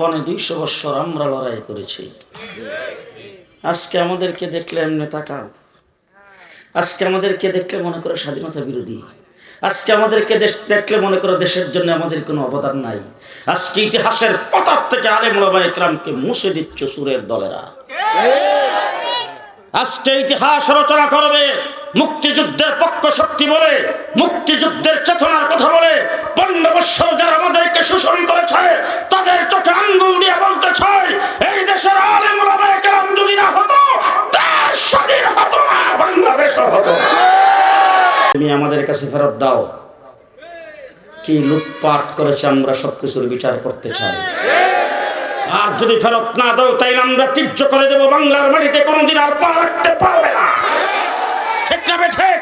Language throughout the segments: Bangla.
পনে দুইশো বৎসর আমরা লড়াই করেছি। আজকে আমাদেরকে দেখলে এমনি তাকাও। আজকে আমাদেরকে দেখলে মনে করো স্বাধীনতা বিরোধী। আজকে আমাদেরকে দেশ- দেখলে মনে করো দেশের জন্য আমাদের কোনো অবদান নাই। আজকে ইতিহাসের পতার থেকে আলেম আলেমুলামা একরামকে মুছে দিচ্ছ সুরের দলেরা। আজকে ইতিহাস রচনা করবে মুক্তিযুদ্ধের পক্ষ শক্তি বলে, মুক্তিযুদ্ধের চেতনার কথা বলে পনেরো বৎসর যারা আমাদেরকে শোষণ করেছে, তাদের চোখে আঙ্গুল দিয়ে বলতে চাই, এই দেশের আলেম ওলামায়ে যদি না হতো, দেশ স্বাধীন হতো বাংলাদেশ হতো তুমি আমাদের কাছে ফেরত দাও। কি লুটপাট করেছে আমরা সবকিছুর বিচার করতে চাই। আর যদি ফেরত না দাও, তাইলে আমরা তীর্য করে দেবো বাংলার মাটিতে, কোনোদিন আর পা রাখতে পারবে না। ঠিক না বে ঠিক?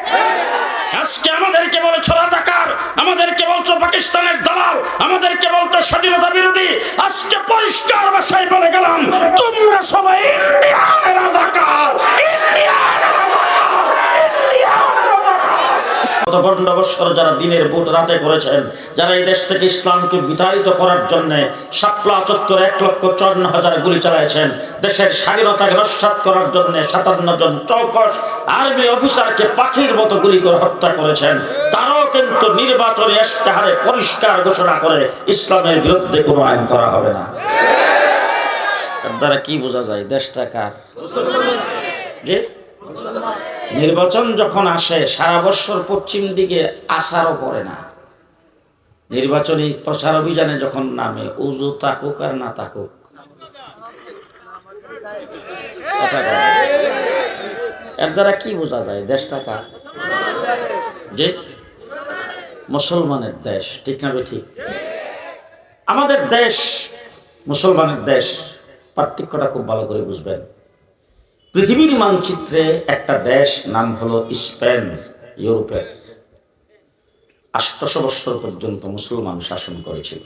আজকে আমাদেরকে বলেছ রাজাকার, আমাদেরকে বলছো পাকিস্তানের দালাল, আমাদেরকে বলছো স্বাধীনতা বিরোধী। আজকে পরিষ্কার ভাষায় বলে গেলাম, তোমরা সবাই ইন্ডিয়ান রাজাকার ইন্ডিয়ান রাজাকার। গত পনেরো বৎসর যারা দিনের রাতে করেছেন, যারা এই দেশ থেকে ইসলামকে বিতাড়িত করার জন্য চত্বরে এক লক্ষ চুয়ান্ন হাজার গুলি চালাইছেন দেশের স্বাধীনতাকে করার জন্য সাতান্ন জন চৌকস আর্মি অফিসারকে পাখির মতো গুলি করে হত্যা করেছেন। তারাও কিন্তু নির্বাচনে ইশতেহারে পরিষ্কার ঘোষণা করে ইসলামের বিরুদ্ধে কোনো আইন করা হবে না। দ্বারা কি বোঝা যায়, দেশটা কার? যে নির্বাচন যখন আসে, সারা বছর পশ্চিম দিকে আসারও পড়ে না। নির্বাচনী প্রচার অভিযানে যখন নামে, উজু তাকুক আর না তাকুক। এর দ্বারা কি বোঝা যায়? দেশটা কার? যে মুসলমানের দেশ, ঠিক না ঠিক? আমাদের দেশ মুসলমানের দেশ, পার্থক্যটা খুব ভালো করে বুঝবেন। পৃথিবীর মানচিত্রে একটা দেশ নাম হলো স্পেন, ইউরোপের। আষ্টশো বৎসর পর্যন্ত মুসলমান শাসন করেছিল।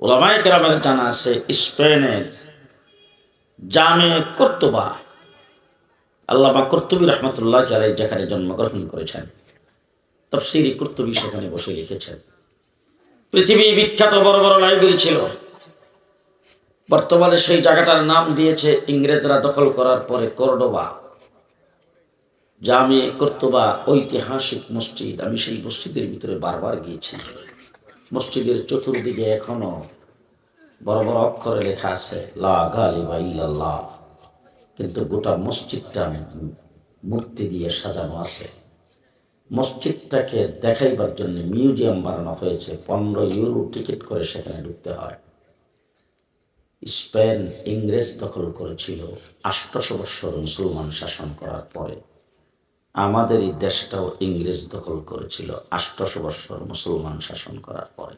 ওলামায় গ্রামের জানা আছে স্পেনের জামে কর্তবা, আল্লামা কর্তুবী রহমতুল্লাহ আলাই যেখানে জন্মগ্রহণ করেছেন। তফসিরি কর্তুবী সেখানে বসে লিখেছেন। পৃথিবী বিখ্যাত বড় বড় লাইব্রেরি ছিল। বর্তমানে সেই জায়গাটার নাম দিয়েছে ইংরেজরা দখল করার পরে করডোবা, জামে কর্তবা ঐতিহাসিক মসজিদ। আমি সেই মসজিদের ভিতরে বারবার গিয়েছি। মসজিদের চতুর্দিকে এখনও বড় বড় অক্ষরে লেখা আছে, লা কিন্তু গোটা মসজিদটা মূর্তি দিয়ে সাজানো আছে। মসজিদটাকে দেখাইবার জন্য মিউজিয়াম বানানো হয়েছে। পনেরো ইউরো টিকিট করে সেখানে ঢুকতে হয়। স্পেন ইংরেজ দখল করেছিল আষ্টশো বৎসর মুসলমান শাসন করার পরে। আমাদের এই দেশটাও ইংরেজ দখল করেছিল আষ্টশো বৎসর মুসলমান শাসন করার পরে।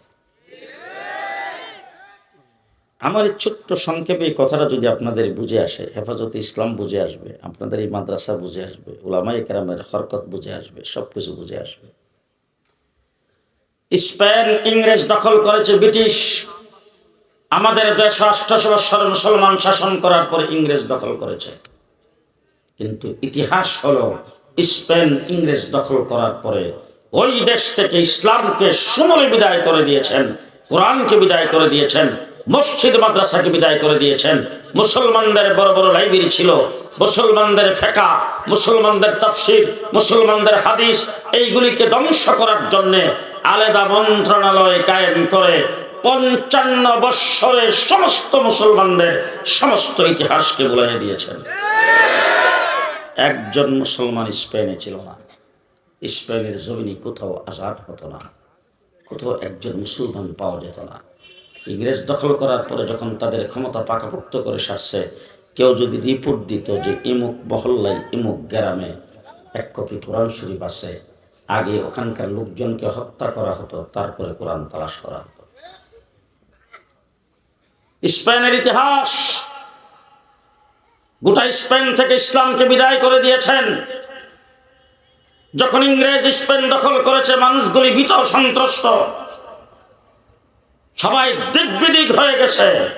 আমার এই ছোট্ট সংক্ষেপে এই কথাটা যদি আপনাদের বুঝে আসে, হেফাজতে ইসলাম বুঝে আসবে, আপনাদের এই মাদ্রাসা বুঝে আসবে ওলামাই কেরামের হরকত বুঝে আসবে সব কিছু বুঝে আসবে। স্পেন ইংরেজ দখল করেছে ব্রিটিশ। আমাদের দেশ অষ্টাশো বৎসর মুসলমান শাসন করার পরে ইংরেজ দখল করেছে। কিন্তু ইতিহাস হলো, স্পেন ইংরেজ দখল করার পরে ওই দেশ থেকে ইসলামকে সমূলে বিদায় করে দিয়েছেন, কোরআনকে বিদায় করে দিয়েছেন, মসজিদ মাদ্রাসাকে বিদায় করে দিয়েছেন। মুসলমানদের বড় বড় লাইব্রেরি ছিল, মুসলমানদের ফেকা, মুসলমানদের তফসির, মুসলমানদের হাদিস, এইগুলিকে ধ্বংস করার জন্যে আলাদা মন্ত্রণালয় কায়েম করে পঞ্চান্ন বৎসরের সমস্ত মুসলমানদের সমস্ত ইতিহাসকে বলাই দিয়েছেন। একজন মুসলমান স্পেনে ছিল না। স্পেনের জমিনে কোথাও আজাদ হতো না। কোথাও একজন মুসলমান পাওয়া যেত না। ইংরেজ দখল করার পরে যখন তাদের ক্ষমতা পাকাপোক্ত করে সারছে, কেউ যদি রিপোর্ট দিত যে ইমুক মহল্লায়, ইমুক গ্রামে এক কপি কোরআন শরীফ আছে, আগে ওখানকার লোকজনকে হত্যা করা হতো, তারপরে কোরআন তালাশ করা হতো। স্পেনের ইতিহাস। গোটা স্পেন থেকে ইসলামকে বিদায় করে দিয়েছেন। যখন ইংরেজ স্পেন দখল করেছে, মানুষগুলি ভীত সন্ত্রস্ত। সবাই দিক হয়ে গেছে।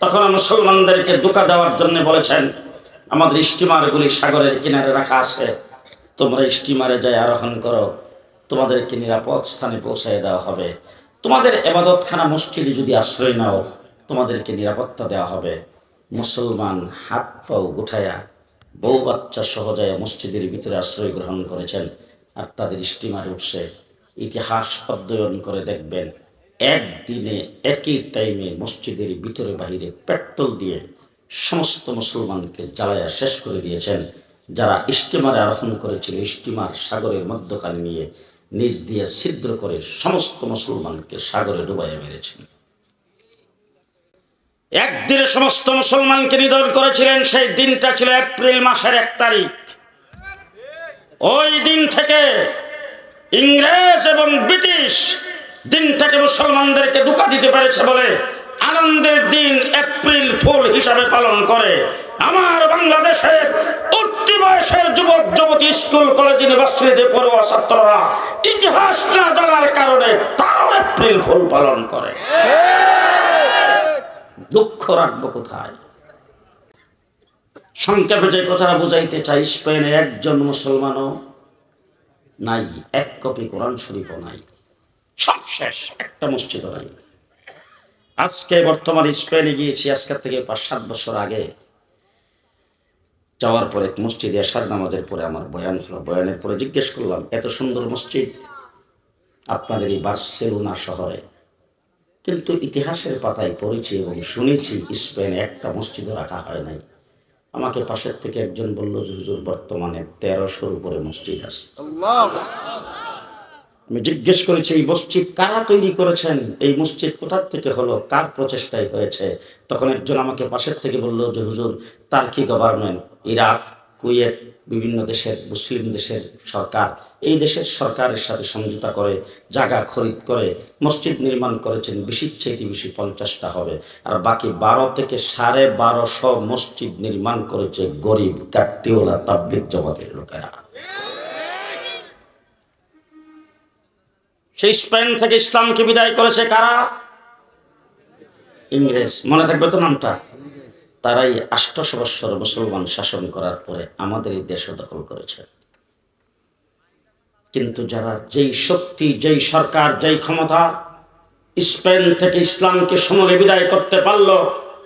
তখন মুসলমানদেরকে দোকা দেওয়ার জন্য বলেছেন, আমাদের স্টিমারগুলি সাগরের কিনারে রাখা আছে। তোমরা স্টিমারে যাই আরোহণ করো। তোমাদেরকে নিরাপদ স্থানে পৌঁছায় দেওয়া হবে। তোমাদের এবাদতখানা মসজিদে যদি আশ্রয় নাও তোমাদেরকে নিরাপত্তা দেওয়া হবে। মুসলমান হাত পাও গুঠায়া বউ বাচ্চা সহজায় মসজিদের ভিতরে আশ্রয় গ্রহণ করেছেন আর তাদের স্টিমারে উঠছে। ইতিহাস অধ্যয়ন করে দেখবেন, একদিনে একই টাইমে মসজিদের ভিতরে বাহিরে পেট্রোল দিয়ে সমস্ত মুসলমানকে জ্বালায়া শেষ করে দিয়েছেন। যারা স্টিমারে আরোহণ করেছিল, স্টিমার সাগরের মধ্যখানে নিয়ে নিজ দিয়ে ছিদ্র করে সমস্ত মুসলমানকে সাগরে ডুবাইয়া মেরেছেন। একদিনে সমস্ত মুসলমানকে নিধন করেছিলেন, সেই দিনটা ছিল এপ্রিল মাসের এক তারিখ। ওই দিন থেকে ইংরেজ এবং ব্রিটিশ দিনটাকে মুসলমানদেরকে দুকা দিতে পেরেছে বলে আনন্দের দিন এপ্রিল ফুল হিসাবে পালন করে। আমার বাংলাদেশের উঠতি বয়সের যুবক, যুবতী স্কুল, কলেজ, ইউনিভার্সিটিতে পড়ুয়া ছাত্ররা ইতিহাস না জানার কারণে তারাও এপ্রিল ফুল পালন করে। দুঃখ রাখব কোথায়? সংক্ষেপে যে কথাটা বুঝাইতে চাই, স্পেনে একজন মুসলমানও নাই, এক কপি কোরআন শরীফও নাই, সব শেষ, একটা মসজিদও নাই। আজকে বর্তমানে স্পেনে গিয়েছি, আজকের থেকে পাঁচ সাত বছর আগে যাওয়ার পরে মসজিদে আসার নামাজের পরে আমার বয়ান হলো, বয়ানের পরে জিজ্ঞেস করলাম, এত সুন্দর মসজিদ আপনাদের এই বার্সেলোনা শহরে কিন্তু ইতিহাসের পাতায় পড়েছি এবং শুনেছি স্পেনে একটা মসজিদও রাখা হয় নাই। আমাকে পাশের থেকে একজন বলল যে হুজুর বর্তমানে তেরোশোর উপরে মসজিদ আছে। আমি জিজ্ঞেস করেছি এই মসজিদ কারা তৈরি করেছেন? এই মসজিদ কোথার থেকে হলো? কার প্রচেষ্টায় হয়েছে? তখন একজন আমাকে পাশের থেকে বলল যে হুজুর তার কি গভর্নমেন্ট ইরাক কুয়েত বিভিন্ন দেশের, মুসলিম দেশের সরকার, এই দেশের সরকারের সাথে সমঝোতা করে, জায়গা খরিদ করে, মসজিদ নির্মাণ করেছেন বেশির চাইতে বেশি পঞ্চাশটা হবে। আর বাকি বারো থেকে সাড়ে বারোশো মসজিদ নির্মাণ করেছে গরিব, কাট্টিওয়ালা তাবলিক জগতের লোকেরা। সেই স্পেন থেকে ইসলামকে বিদায় করেছে কারা? ইংরেজ। মনে থাকবে তো নামটা? তারাই আষ্টশো বৎসর মুসলমান শাসন করার পরে আমাদের এই দেশ দখল করেছে। কিন্তু যারা যেই শক্তি যেই সরকার যেই ক্ষমতা স্পেন থেকে ইসলামকে সমলে বিদায় করতে পারল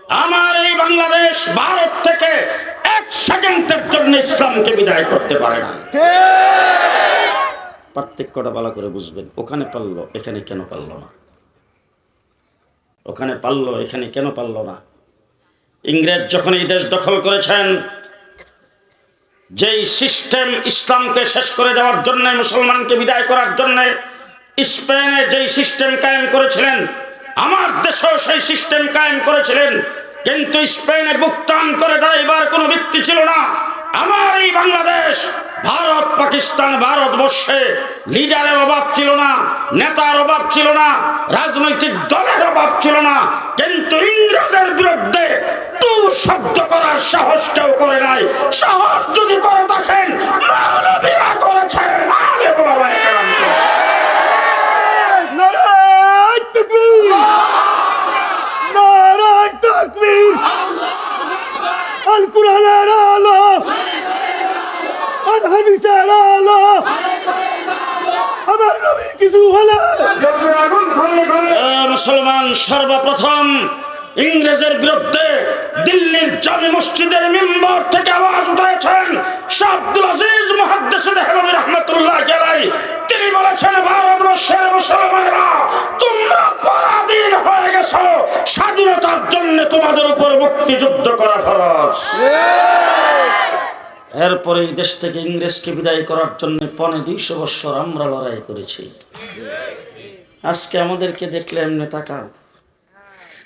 আমার এই বাংলাদেশ ভারত থেকে এক সেকেন্ডের জন্য ইসলামকে বিদায় করতে পারে না পার্থক্যটা ভালো করে বুঝবেন ওখানে পারল এখানে কেন পারল না? ওখানে পারল এখানে কেন পারল না? ইংরেজ যখন এই দেশ দখল করেছেন, যেই সিস্টেম ইসলামকে শেষ করে দেওয়ার জন্য, মুসলমানকে বিদায় করার জন্য, স্পেনে যেই সিস্টেম কায়েম করেছিলেন, আমার দেশেও সেই সিস্টেম কায়েম করেছিলেন, কিন্তু স্পেনে ভুক্তান করে দাঁড়াইবার কোনো ব্যক্তি ছিল না। আমার এই বাংলাদেশ ভারত পাকিস্তান ভারতবর্ষে লিডারের অভাব ছিল না নেতার অভাব ছিল না রাজনৈতিক দলের অভাব ছিল না কিন্তু ইংরেজের বিরুদ্ধে টু শব্দ করার সাহস কেউ করে নাই। সাহস যদি করে থাকেন মানবীরা করেছে আল কোরআনের আল। হাদিসের আলো আমার নবীর কিছু হলে। মুসলমান সর্বপ্রথম ইংরেজের বিরুদ্ধে দিল্লির জামি মসজিদের মেম্বর থেকে আওয়াজ উঠেছেন শাহ আব্দুল আজিজ মুহাদ্দিস দেহলভী রহমাতুল্লাহ গেলাই তিনি বলেছেন ভারতবর্ষের মুসলমানেরা তোমরা পরাধীন হয়ে গেছো। স্বাধীনতার জন্য তোমাদের উপর মুক্তিযুদ্ধ করা ফরজ। এরপরে এই দেশ থেকে ইংরেজকে বিদায় করার জন্য পনে দুইশো বৎসর আমরা লড়াই করেছি। আজকে আমাদেরকে দেখলে এমনি তাকাও।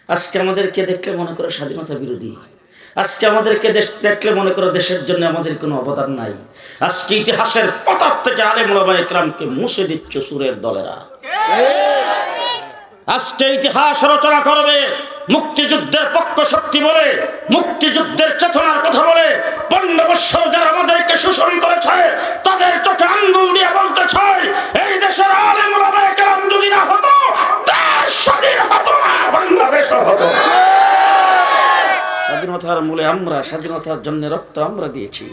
আজকে আমাদেরকে দেখলে মনে করো স্বাধীনতা বিরোধী। আজকে আমাদেরকে দেশ- দেখলে মনে করো দেশের জন্য আমাদের কোনো অবদান নাই। আজকে ইতিহাসের পাতার থেকে আলেম ওলামা একরামকে মুছে দিচ্ছ সুরের দলেরা। আজকে ইতিহাস রচনা করবে, মুক্তিযুদ্ধের পক্ষ শক্তি বলে, মুক্তিযুদ্ধের চেতনার কথা বলে বন্ডবৎসর যারা আমাদেরকে শোষণ করেছে, তাদের চোখে আঙ্গুল দিয়ে বলতে চাই, এই দেশের আলেম যদি না হতো স্বাধীন হতো না বাংলাদেশ হতো স্বাধীনতার মূলে আমরা, স্বাধীনতার জন্য রক্ত আমরা দিয়েছি।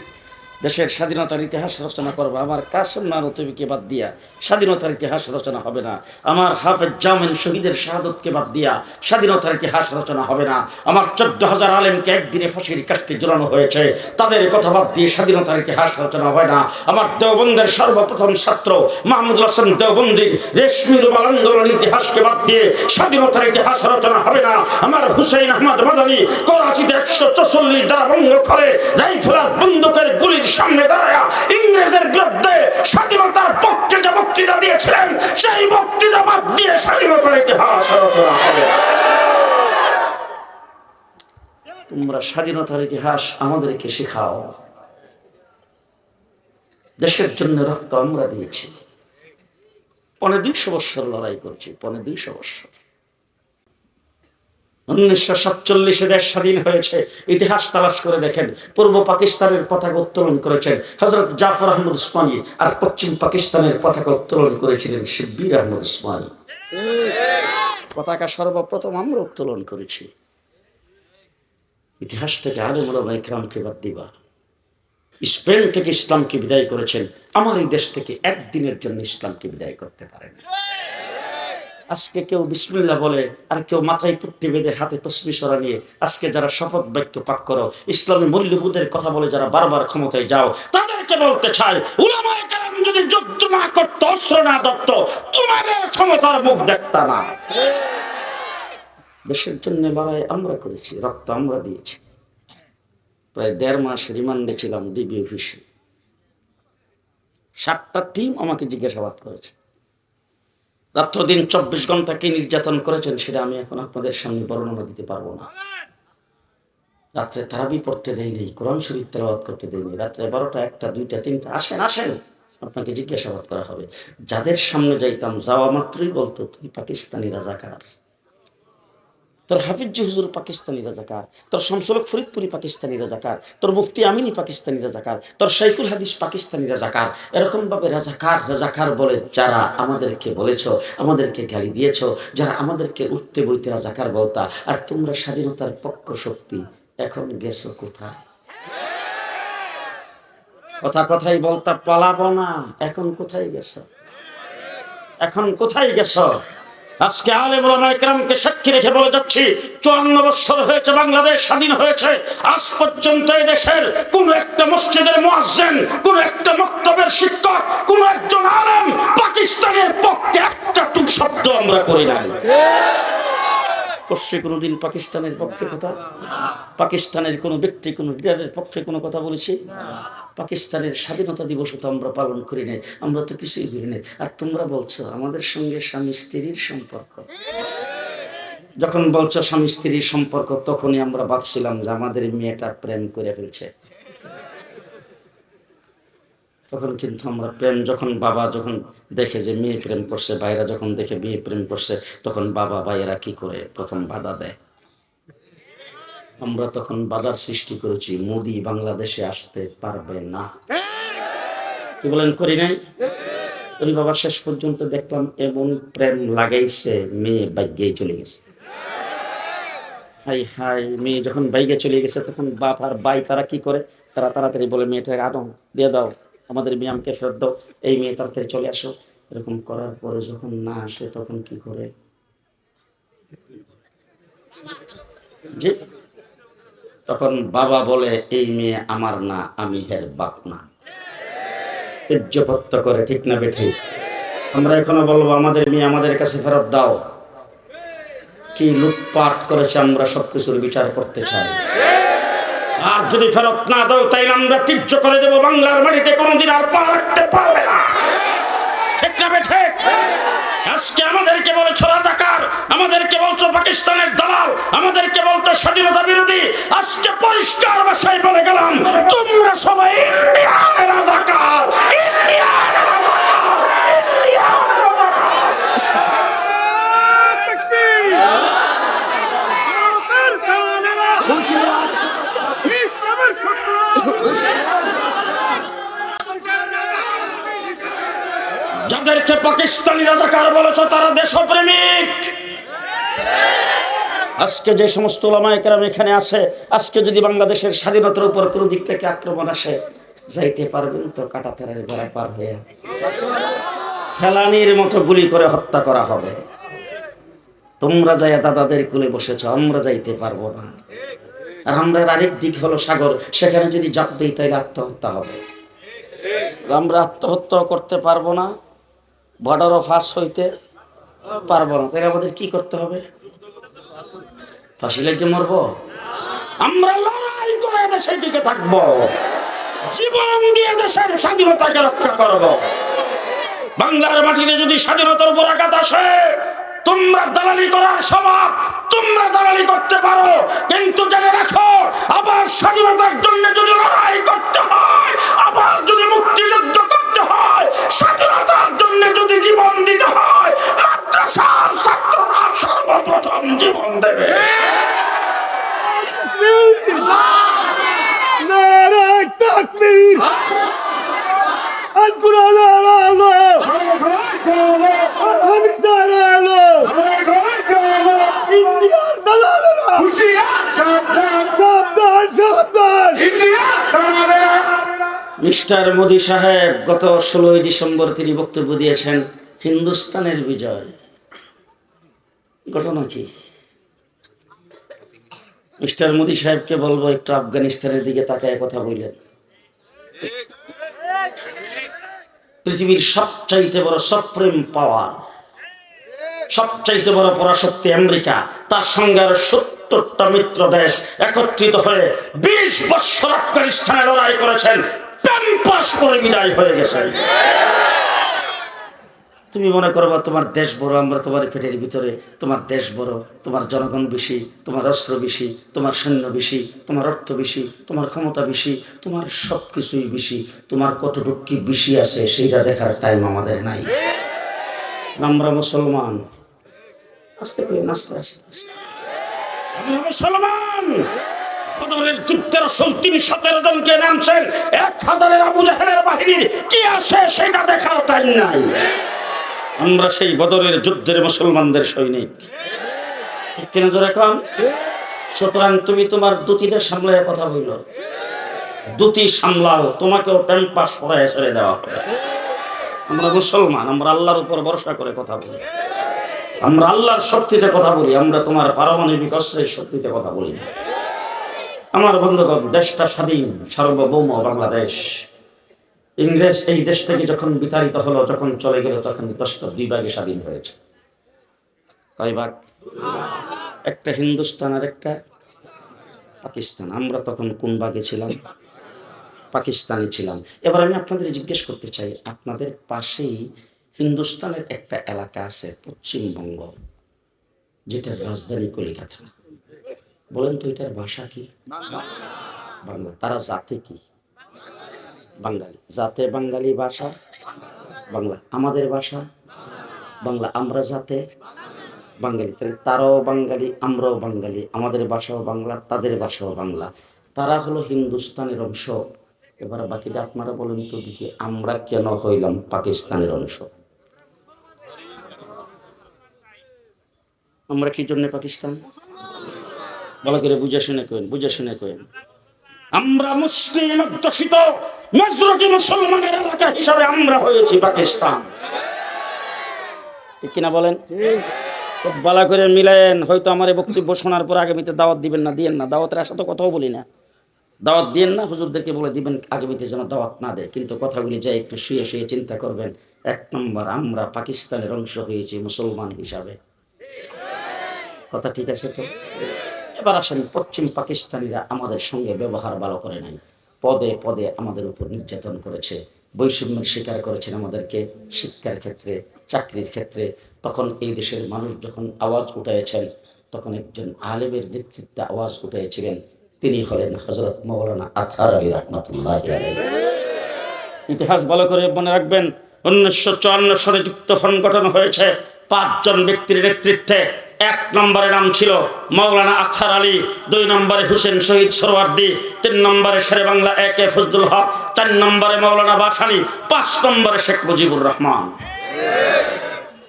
দেশের স্বাধীনতার ইতিহাস রচনা করব। আমার কাসম না রতবিকে বাদ দিয়া স্বাধীনতার ইতিহাস রচনা হবে না। আমার হাফেজ জামিন শহীদের শাহাদতকে বাদ দিয়া স্বাধীনতার ইতিহাস রচনা হবে না। আমার চোদ্দ হাজার আলেমকে একদিনে ফাঁসির কাস্তে ঝুলানো হয়েছে। তাদের কথা বাদ দিয়ে স্বাধীনতার ইতিহাস রচনা হয় না। আমার দেওবন্দের সর্বপ্রথম ছাত্র মাহমুদুল হাসান দেওবন্দির রেশমি রুমাল আন্দোলন ইতিহাসকে বাদ দিয়ে স্বাধীনতার ইতিহাস রচনা হবে না। আমার হুসেইন আহমদ মাদানী করাচিতে একশো চল্লিশ দ্বারা ভঙ্গ করে রাইফেলার বন্দুকের গুলির সামনে দাঁড়ায় ইংরেজের বিরুদ্ধে স্বাধীনতার পক্ষে যে বক্তৃতা দিয়েছিলেন, সেই বক্তৃতা বাদ দিয়ে স্বাধীনতার ইতিহাস রচনা হবে। তোমরা স্বাধীনতার ইতিহাস আমাদেরকে শেখাও। দেশের জন্য রক্ত আমরা দিয়েছি। পনে দুইশো বৎসর লড়াই করছি পনেরো দুইশো বৎসর। উনিশশো সাতচল্লিশে দেশ স্বাধীন হয়েছে। ইতিহাস তালাশ করে দেখেন, পূর্ব পাকিস্তানের পতাকা উত্তোলন করেছেন হজরত জাফর আহমদ উসমানী আর পশ্চিম পাকিস্তানের পতাকা উত্তোলন করেছিলেন শিব্বির আহমদ উসমানী। পতাকা সর্বপ্রথম আমরা উত্তোলন করেছি। ইতিহাস থেকে আলমুল ইকরামকে বাদ দিবা। স্পেন থেকে ইসলামকে বিদায় করেছেন। আমার এই দেশ থেকে একদিনের জন্য ইসলামকে বিদায় করতে পারেন। আজকে কেউ বিসমিল্লা বলে, আর কেউ মাথায় পুট্টি বেঁধে হাতে তসবি সরা নিয়ে, আজকে যারা শপথ বাক্য পাক করো, ইসলামী মূল্যবোধের কথা বলে যারা বারবার ক্ষমতায় যাও, তাদেরকে বলতে চাই, উলামায়ে কেরাম যদি যুদ্ধ না করতো, অস্ত্র না ধরত, তোমাদের ক্ষমতার মুখ দেখতা না। দেশের জন্য লড়াই আমরা করেছি, রক্ত আমরা দিয়েছি। প্রায় দেড় মাস রিমান্ডে ছিলাম ডিবি অফিসে। সাতটা টিম আমাকে জিজ্ঞাসাবাদ করেছে। রাত্র দিন চব্বিশ ঘণ্টা কি নির্যাতন করেছেন সেটা আমি এখন আপনাদের সামনে বর্ণনা দিতে পারব না। রাত্রে তারাবি পড়তে দেয় নেই, কোরআন শরীফ তেলাবাদ করতে দেয় নেই। রাত্রে বারোটা একটা, দুইটা, তিনটা, আসেন আসেন, আপনাকে জিজ্ঞাসাবাদ করা হবে। যাদের সামনে যাইতাম, যাওয়া মাত্রই বলতো তুই পাকিস্তানি রাজাকার। তোর হাফিজ হুজুর পাকিস্তানি রাজাকার, তোর শামসুলক ফরিদপুরি পাকিস্তানি রাজাকার, তোর মুফতি আমিনী পাকিস্তানি রাজাকার, তোর শাইকুল হাদিস পাকিস্তানি রাজাকার এরকম ভাবে রাজাকার রাজাকার বলে যারা আমাদেরকে বলেছ, আমাদেরকে গালি দিয়েছ, যারা আমাদেরকে উঠতে বইতে রাজাকার বলতা, আর তোমরা স্বাধীনতার পক্ষ শক্তি, এখন গেছো কোথায়? কথা কথাই বলতা পালাবো না, এখন কোথায় গেছ? এখন কোথায় গেছো? আজকে আলেম সাক্ষী রেখে বলে যাচ্ছি, চুয়ান্ন বছর হয়েছে, বাংলাদেশ স্বাধীন হয়েছে। আজ পর্যন্ত এই দেশের কোন একটা মসজিদের মুয়াজ্জিন, কোন একটা মক্তবের শিক্ষক, কোন একজন আলেম পাকিস্তানের পক্ষে একটা টুক শব্দ আমরা করি নাই। করছে কোনোদিন পাকিস্তানের পক্ষে কথা, পাকিস্তানের কোনো ব্যক্তি, কোনো লিডারের পক্ষে কোনো কথা বলেছি। পাকিস্তানের স্বাধীনতা দিবস তো আমরা পালন করি নাই, আমরা তো কিছুই করি নাই। আর তোমরা বলছো, আমাদের সঙ্গে স্বামী স্ত্রীর সম্পর্ক। যখন বলছো স্বামী স্ত্রীর সম্পর্ক, তখনই আমরা ভাবছিলাম যে আমাদের মেয়েটা প্রেম করে ফেলছে। তখন কিন্তু আমরা প্রেম যখন বাবা যখন দেখে যে মেয়ে প্রেম করছে, ভাইরা যখন দেখে মেয়ে প্রেম করছে, তখন বাবা ভাইয়েরা কি করে? প্রথম বাধা দেয়। আমরা তখন বাধার সৃষ্টি করেছি, মোদি বাংলাদেশে আসতে পারবে না। কি বলেন, করি নাই? করি বাবা শেষ পর্যন্ত দেখলাম এমন প্রেম লাগাইছে, মেয়ে বাইকেই চলে গেছে। হাই হাই, মেয়ে যখন বাইকে চলে গেছে, তখন বাপ আর ভাই তারা কি করে? তারা তাড়াতাড়ি বলে, মেয়েটাকে আনো দিয়ে দাও। আমাদের মেয়ে আমাকে ফেরত দাও, এই মেয়ে তাড়াতাড়ি চলে আসো। এরকম করার পরে যখন না আসে তখন কি করে? জি? তখন বাবা বলে, এই মেয়ে আমার না, আমি হের বাপ না। তেজ্যপত্য করে, ঠিক না বেঠি? আমরা এখনও বলব, আমাদের মেয়ে আমাদের কাছে ফেরত দাও। কি লুটপাট করেছে আমরা সবকিছুর বিচার করতে চাই। আর যদি ফেরত না দাও, তাইলে আমরা তীর্য করে দেবো বাংলার মাটিতে, কোনোদিন আর পা রাখতে পারবে না। ঠিক আজকে পাকিস্তানের দালাল স্বাধীনতা বিরোধী। আজকে পরিষ্কার ভাষায় বলে গেলাম, তোমরা সবাই ইন্ডিয়ানের যাদেরকে পাকিস্তানি রাজাকার বলেছ, তারা দেশপ্রেমিক। আজকে যে সমস্ত ওলামায়কেরাম এখানে আছে, আজকে যদি বাংলাদেশের স্বাধীনতার উপর কোনো দিক থেকে আক্রমণ আসে, যাইতে পারবেন তো কাটাতারের বেড়া পার হয়ে। ফেলানির মতো গুলি করে হত্যা করা হবে। তোমরা যাইয়া দাদাদের কুলে বসেছ, আমরা যাইতে পারব না। আর আমরা আরেক দিক হলো সাগর, সেখানে যদি জাপ দিই তাহলে আত্মহত্যা হবে। আমরা আত্মহত্যা করতে পারব না। বর্ডারও ফাঁস হইতে পারব না। তাহলে আমাদের কি করতে হবে? ফাঁসি লেগে মরবো? আমরা লড়াই করে দেশের দিকে থাকব। জীবন দিয়ে দেশের স্বাধীনতাকে রক্ষা করব। বাংলার মাটিতে যদি স্বাধীনতার উপর আঘাত আসে তোমরা দালালি করার স্বভাব তোমরা দালালি করতে পারো, কিন্তু জেনে রাখো, আবার স্বাধীনতার জন্য যদি লড়াই করতে হয়, আবার যদি মুক্তিযুদ্ধ করতে হয়, স্বাধীনতার জন্য যদি জীবন দিতে হয়, মাদ্রাসার ছাত্ররা সর্বপ্রথম জীবন দেবে। নারে তাকবীর। আল কোরআন আলো হাদিস আলো ইন্ডিয়ার দালালেরা সাবধান সাবধান মিস্টার মোদি সাহেব গত ষোলোই ডিসেম্বর তিনি বক্তব্য দিয়েছেন হিন্দুস্তানের বিজয়। ঘটনা কি? মিস্টার মোদি সাহেবকে বলব একটু আফগানিস্তানের দিকে তাকায় কথা বললেন পৃথিবীর সবচাইতে বড় সফ্রেম পাওয়ার সবচাইতে বড় পরাশক্তি আমেরিকা তার সঙ্গে আরও সত্তরটা মিত্র দেশ একত্রিত হয়ে বিশ বৎসর আফগানিস্তানে লড়াই করেছেন। প্যাম্পাস করে বিদায় হয়ে গেছেন তুমি মনে করবা তোমার দেশ বড়, আমরা তোমার পেটের ভিতরে, তোমার দেশ বড়, তোমার জনগণ বেশি, তোমার অস্ত্র বেশি, তোমার সৈন্য বেশি, তোমার অর্থ বেশি, তোমার ক্ষমতা বেশি, তোমার সব কিছুই বেশি, তোমার কতটুকু কি বেশি আছে সেইটা দেখার টাইম আমাদের নাই। আমরা মুসলমান। আস্তে করে আস্তে আস্তে আস্তে। মুসলমান বদরের যুদ্ধের রসুল তিনি সতেরো জনকে নামছেন এক হাজারের আবু জাহেলের বাহিনীর। কি আছে সেটা দেখার টাইম নাই। আমরা সেই বদরের যুদ্ধের মুসলমানদের সৈনিক। ঠিক কিনা এখন সুতরাং তুমি তোমার দুটিটা সামলায় কথা বলল। দুটি সামলাও, তোমাকেও প্যাম্পাস পরায় ছেড়ে দেওয়া হবে। আমরা মুসলমান, আমরা আল্লাহর উপর ভরসা করে কথা বলি। আমরা আল্লাহর শক্তিতে কথা বলি, আমরা তোমার পারমাণবিক অস্ত্রের শক্তিতে কথা বলি। আমার বন্ধুগণ, দেশটা স্বাধীন, সার্বভৌম বাংলাদেশ। ইংরেজ এই দেশ থেকে যখন বিতাড়িত হলো, যখন চলে গেল, তখন দশটা, দুই ভাগে স্বাধীন হয়েছে। কয় ভাগ? একটা হিন্দুস্তান আর একটা পাকিস্তান। আমরা তখন কোন ভাগে ছিলাম? পাকিস্তানে ছিলাম। এবার আমি আপনাদের জিজ্ঞেস করতে চাই, আপনাদের পাশেই হিন্দুস্তানের একটা এলাকা আছে পশ্চিমবঙ্গ, যেটার রাজধানী কলিকাতা। বলেন তো এটার ভাষা কি? বাংলা। তারা জাতে কি? বাঙালি। জাতে বাঙালি ভাষা? বাংলা। আমাদের ভাষা? বাংলা। আমরা জাতে বাঙালি। তাহলে তারাও বাঙালি, আমরাও বাঙালি। আমাদের ভাষাও বাংলা, তাদের ভাষাও বাংলা। তারা হলো হিন্দুস্তানের অংশ। এবার বাকিটা আপনারা বলেন তো দেখি আমরা কেন হইলাম পাকিস্তানের অংশ? আমরা কি জন্য পাকিস্তান? ভালো করে বুঝে শুনে কেন বুঝে শুনে কেন আমরা মুসলিম অধ্যুষিত নজরতি মুসলমানের এলাকা হিসাবে আমরা হয়েছি পাকিস্তান। ঠিক কিনা বলেন? খুব ভালো করে মিলেন, হয়তো আমার এই বক্তব্য শোনার পর আগামীতে দাওয়াত দিবেন না, দিয়েন না। দাওয়াতের আশা তো কথাও বলি না। দাওয়াত দিয়েন না, হুজুরদেরকে বলে দিবেন আগামীতে যেন দাওয়াত না দেয়। কিন্তু কথাগুলি যাই একটু শুয়ে শুয়ে চিন্তা করবেন, এক নম্বর আমরা পাকিস্তানের অংশ হয়েছি মুসলমান হিসাবে। কথা ঠিক আছে তো? এবার আসেন, পশ্চিম পাকিস্তানিরা আমাদের সঙ্গে ব্যবহার ভালো করে নাই। পদে পদে আমাদের উপর নির্যাতন করেছে, বৈষম্যের শিকার করেছেন আমাদেরকে শিক্ষার ক্ষেত্রে, চাকরির ক্ষেত্রে। তখন এই দেশের মানুষ যখন আওয়াজ উঠাইছেন তখন একজন আলেমের নেতৃত্বে আওয়াজ উঠাইছিলেন তিনি হলেন হজরত মৌলানা আথার আলী রহমতুল্লাহ ইতিহাস ভালো করে মনে রাখবেন, উনিশশো চুয়ান্ন সালে ফ্রন্ট গঠন হয়েছে পাঁচজন ব্যক্তির নেতৃত্বে। এক নম্বরে নাম ছিল মৌলানা আথার আলী, দুই নম্বরে হুসেন শহীদ সরওয়ার্দি, তিন নম্বরে শেরে বাংলা এ কে ফজলুল হক, চার নম্বরে মৌলানা বাসানি, পাঁচ নম্বরে শেখ মুজিবুর রহমান।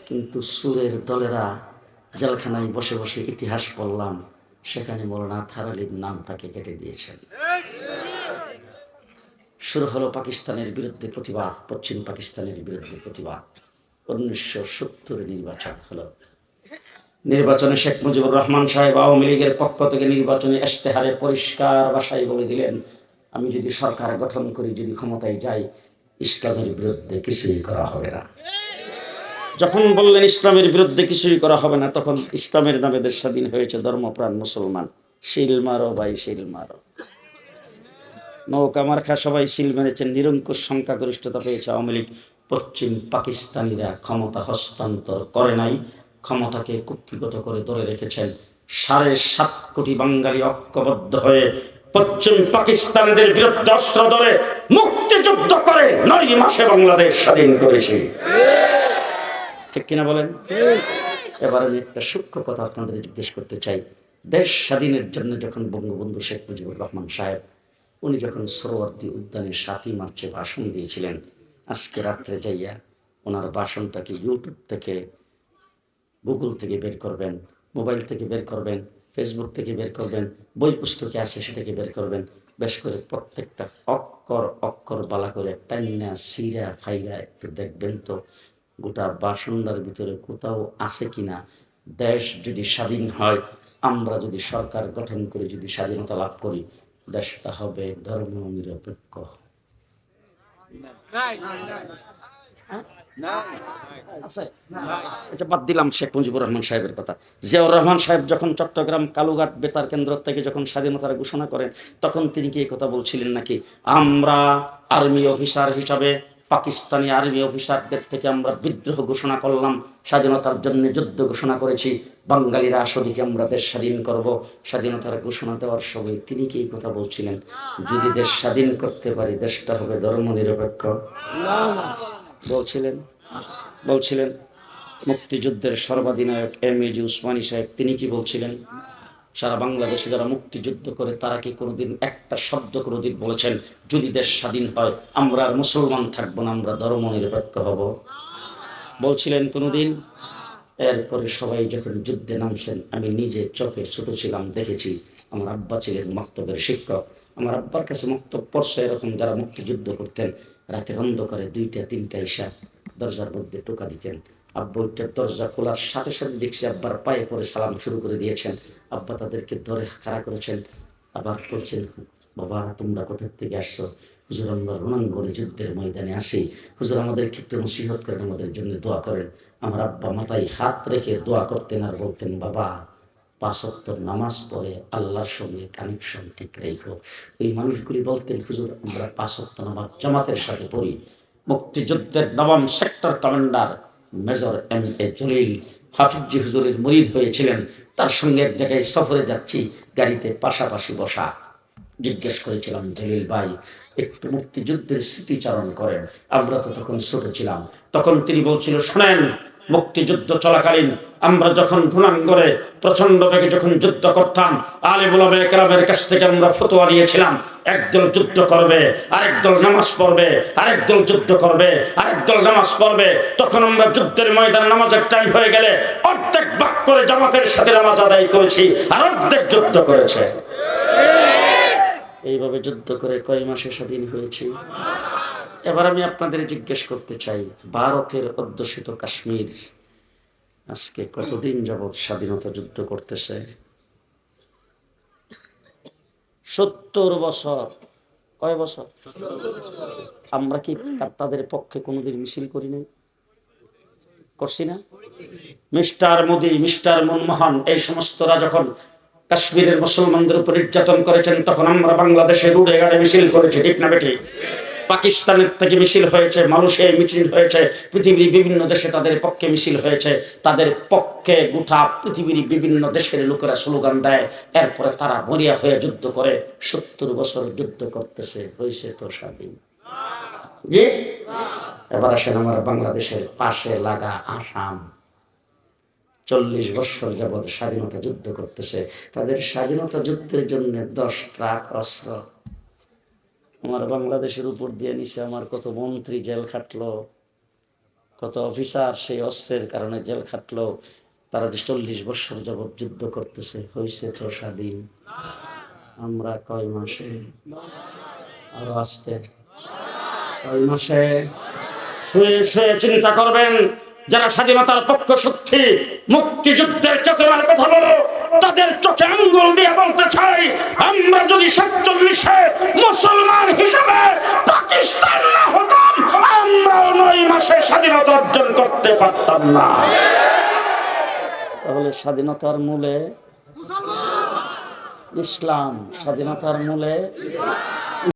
কিন্তু সুরের দলেরা জেলখানায় বসে বসে ইতিহাস পড়লাম, সেখানে মৌলানা আথার আলীর নামটাকে কেটে দিয়েছেন। শুরু হলো পাকিস্তানের বিরুদ্ধে প্রতিবাদ, পশ্চিম পাকিস্তানের বিরুদ্ধে প্রতিবাদ। উনিশশো সত্তরে নির্বাচন হলো। নির্বাচনে শেখ মুজিবুর রহমান সাহেব আওয়ামী লীগের পক্ষ থেকে নির্বাচনে ইশতেহারে পরিষ্কার ভাষায় বলে দিলেন, আমি যদি সরকার গঠন করি, যদি ক্ষমতায় যাই, ইসলামের বিরুদ্ধে কিছুই করা হবে না। যখন বললেন, ইসলামের বিরুদ্ধে কিছুই করা হবে না, তখন ইসলামের নামে দেশ স্বাধীন হয়েছে ধর্মপ্রাণ মুসলমান। শিল মারো ভাই, শিল মারো। নৌকা মার্খা সবাই শিল মেরেছেন নিরঙ্কুশ সংখ্যাগরিষ্ঠতা পেয়েছে আওয়ামী লীগ। পশ্চিম পাকিস্তানিরা ক্ষমতা হস্তান্তর করে নাই। ক্ষমতাকে কুক্ষিগত করে ধরে রেখেছেন। সাড়ে সাত কোটি বাঙালি ঐক্যবদ্ধ হয়ে পশ্চিম পাকিস্তানিদের বিরুদ্ধে অস্ত্র ধরে মুক্তিযুদ্ধ করে নয় মাসে বাংলাদেশ স্বাধীন করেছে। ঠিক কিনা বলেন? এবার আমি একটা সূক্ষ্ম কথা আপনাদের জিজ্ঞেস করতে চাই। দেশ স্বাধীনের জন্য যখন বঙ্গবন্ধু শেখ মুজিবুর রহমান সাহেব, উনি যখন সরোয়ার্দী উদ্যানে সাতই মার্চে ভাষণ দিয়েছিলেন, আজকে রাত্রে যাইয়া ওনার ভাষণটাকে ইউটিউব থেকে গুগল থেকে বের করবেন মোবাইল থেকে বের করবেন ফেসবুক থেকে বের করবেন বই পুস্তকে আছে সেটাকে বের করবেন। বেশ করে প্রত্যেকটা অক্ষর অক্ষর বালা করে টাইনা সিরা ফাইলা একটু দেখবেন তো গোটা বাসন্দার ভিতরে কোথাও আছে কিনা। দেশ যদি স্বাধীন হয় আমরা যদি সরকার গঠন করে যদি স্বাধীনতা লাভ করি দেশটা হবে ধর্ম নিরপেক্ষ আচ্ছা বাদ দিলাম শেখ মুজিবুর রহমান সাহেবের কথা। জিয়াউর রহমান সাহেব যখন চট্টগ্রাম কালুঘাট বেতার কেন্দ্র থেকে যখন স্বাধীনতার ঘোষণা করেন, তখন তিনি কি কথা বলছিলেন নাকি? আমরা আর্মি অফিসার হিসাবে পাকিস্তানি আর্মি অফিসারদের থেকে আমরা বিদ্রোহ ঘোষণা করলাম, স্বাধীনতার জন্য যুদ্ধ ঘোষণা করেছি, বাঙালিরা আসদিকে আমরা দেশ স্বাধীন করব। স্বাধীনতার ঘোষণা দেওয়ার সময় তিনি কি কথা বলছিলেন? যদি দেশ স্বাধীন করতে পারি, দেশটা হবে ধর্ম নিরপেক্ষ বলছিলেন বলছিলেন মুক্তিযুদ্ধের সর্বাধিনায়ক এম এ জি উসমানী সাহেব। তিনি কি বলছিলেন? সারা বাংলাদেশে যারা মুক্তিযুদ্ধ করে, তারা কি কোনোদিন একটা শব্দ কোনোদিন বলেছেন? যদি দেশ স্বাধীন হয়, আমরা আর মুসলমান থাকব না, আমরা ধর্ম নিরপেক্ষ হব। বলছিলেন কোনোদিন? এরপরে সবাই যখন যুদ্ধে নামছেন, আমি নিজে চোখে ছোট ছিলাম, দেখেছি আমার আব্বা ছিলেন মক্তবের শিক্ষক। আমার আব্বার কাছে মক্তব পড়ছে, এরকম যারা মুক্তিযুদ্ধ করতেন রাতের অন্ধকারে দুইটা, তিনটা ঈশা দরজার মধ্যে টোকা দিতেন। আব্বা ওইটার দরজা খোলার সাথে সাথে দেখছি আব্বার পায়ে পরে সালাম শুরু করে দিয়েছেন। আব্বা তাদেরকে ধরে খাড়া করেছেন। আবার বলছেন, বাবা, তোমরা কোথা থেকে আসছো? হুজুর, আমরা রণাঙ্গনে যুদ্ধের ময়দানে আসি হুজুর, আমাদেরকে একটু নসিহত করেন, আমাদের জন্য দোয়া করেন। আমার আব্বা মাথায় হাত রেখে দোয়া করতেন আর বলতেন, বাবা পাঁচত্ব নামাজ পড়ে আল্লাহর সঙ্গে কানেকশন ঠিক রেখো। এই মানুষগুলি বলতেন, হুজুর, আমরা পাঁচত্ব নামাজ জামাতের সাথে পড়ি। মুক্তিযুদ্ধের নবম sector commander major M A Jalil Hafezzi হুজুরের মরিদ হয়েছিলেন। তার সঙ্গে এক জায়গায় সফরে যাচ্ছি, গাড়িতে পাশাপাশি বসা। জিজ্ঞেস করেছিলাম, জলিল ভাই, একটু মুক্তিযুদ্ধের স্মৃতিচারণ করেন। আমরা তো তখন ছোট ছিলাম। তখন তিনি বলছিল, শোনেন মুক্তিযুদ্ধ চলাকালীন আমরা যখন ভুনাঙ্গরে প্রচণ্ড বেগে যখন যুদ্ধ করতাম আলে বুলামে একরামের কাছ থেকে আমরা ফতোয়া নিয়েছিলাম একদল যুদ্ধ করবে আরেক দল নামাজ পড়বে আরেক দল যুদ্ধ করবে আরেক দল নামাজ পড়বে তখন আমরা যুদ্ধের ময়দানে নামাজের টাইম হয়ে গেলে অর্ধেক বাক করে জামাতের সাথে নামাজ আদায় করেছি আর অর্ধেক যুদ্ধ করেছে। এইভাবে যুদ্ধ করে কয় মাসে স্বাধীন হয়েছি? এবার আমি আপনাদের জিজ্ঞেস করতে চাই, ভারতের অধ্যুষিত কাশ্মীর আজকে কতদিন যাবৎ স্বাধীনতা যুদ্ধ করতেছে? সত্তর বছর। কয় বছর? আমরা কি তাদের পক্ষে কোনোদিন মিছিল করি নাই? করছি না? মিস্টার মোদি, মিস্টার মনমোহন, এই সমস্তরা যখন কাশ্মীরের মুসলমানদের উপর নির্যাতন করেছেন, তখন আমরা বাংলাদেশে রুডে গাড়ে মিছিল করেছি, ঠিক না বেটি? পাকিস্তানের থেকে মিছিল হয়েছে মালয়েশিয়ায় মিছিল হয়েছে, পৃথিবীর বিভিন্ন দেশে তাদের পক্ষে মিছিল হয়েছে, তাদের পক্ষে গোটা পৃথিবীর বিভিন্ন দেশের লোকেরা স্লোগান দেয়, এরপরে তারা মরিয়া হয়ে যুদ্ধ করে, সত্তর বছর যুদ্ধ করতেছে, হয়েছে তো স্বাধীন। জি? এবার আসেন আমার বাংলাদেশের পাশে লাগা আসাম। চল্লিশ বছর যাবৎ স্বাধীনতা যুদ্ধ করতেছে, তাদের স্বাধীনতা যুদ্ধের জন্য দশ ট্রাক, অস্ত্র আমার বাংলাদেশের উপর দিয়ে নিছে আমার কত মন্ত্রী জেল খাটলো, কত অফিসার সেই অস্ত্রের কারণে জেল খাটলো, তারা যে চল্লিশ বছর যাবৎ যুদ্ধ করতেছে হয়েছে তো স্বাধীন। আমরা কয় মাসে? আরও আসতে। কয় মাসে? শুয়ে শুয়ে চিন্তা করবেন, যারা স্বাধীনতার পক্ষ শক্তি, মুক্তিযুদ্ধের চেতনার কথা বলো। তাদের চোখে আঙ্গুল দিয়ে বলতে চাই, আমরা যদি সাতচল্লিশে মুসলমান হিসেবে পাকিস্তান না হতাম, আমরাও নয় মাসে স্বাধীনতা অর্জন করতে পারতাম না। তাহলে স্বাধীনতার মূলে ইসলাম, স্বাধীনতার মূলে